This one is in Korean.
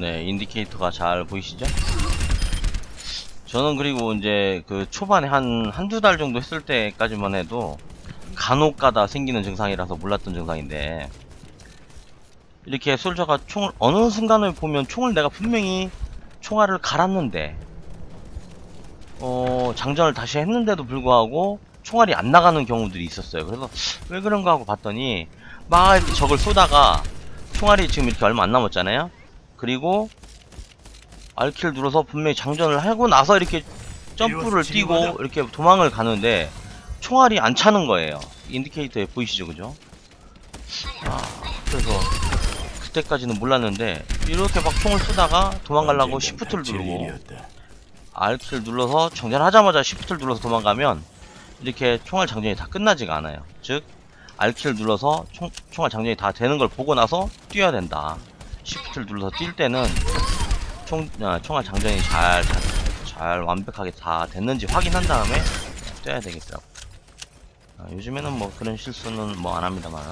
네, 인디케이터가 잘 보이시죠? 저는 그리고 이제 그 초반에 한, 한두 달 정도 했을 때까지만 해도 간혹 가다 생기는 증상이라서 몰랐던 증상인데 이렇게 솔저가 총을 어느 순간을 보면 총을 내가 분명히 총알을 갈았는데 어 장전을 다시 했는데도 불구하고 총알이 안 나가는 경우들이 있었어요. 그래서 왜 그런가 하고 봤더니 막 이렇게 적을 쏘다가 총알이 지금 이렇게 얼마 안 남았잖아요. 그리고 알키를 눌러서 분명히 장전을 하고 나서 이렇게 점프를 뛰고 이렇게 도망을 가는데 총알이 안 차는 거예요. 인디케이터에 보이시죠, 그죠? 아, 그래서 그때까지는 몰랐는데 이렇게 막 총을 쏘다가 도망가려고 시프트를 누르고 R키를 눌러서 정전하자마자 시프트를 눌러서 도망가면 이렇게 총알 장전이 다 끝나지가 않아요. 즉 R키를 눌러서 총, 총알 장전이 다 되는 걸 보고 나서 뛰어야 된다. 시프트를 눌러서 뛸 때는 총, 아, 총알 장전이 잘, 잘, 잘 완벽하게 다 됐는지 확인한 다음에 뛰어야 되겠더라고. 아, 요즘에는 뭐 그런 실수는 뭐 안 합니다만.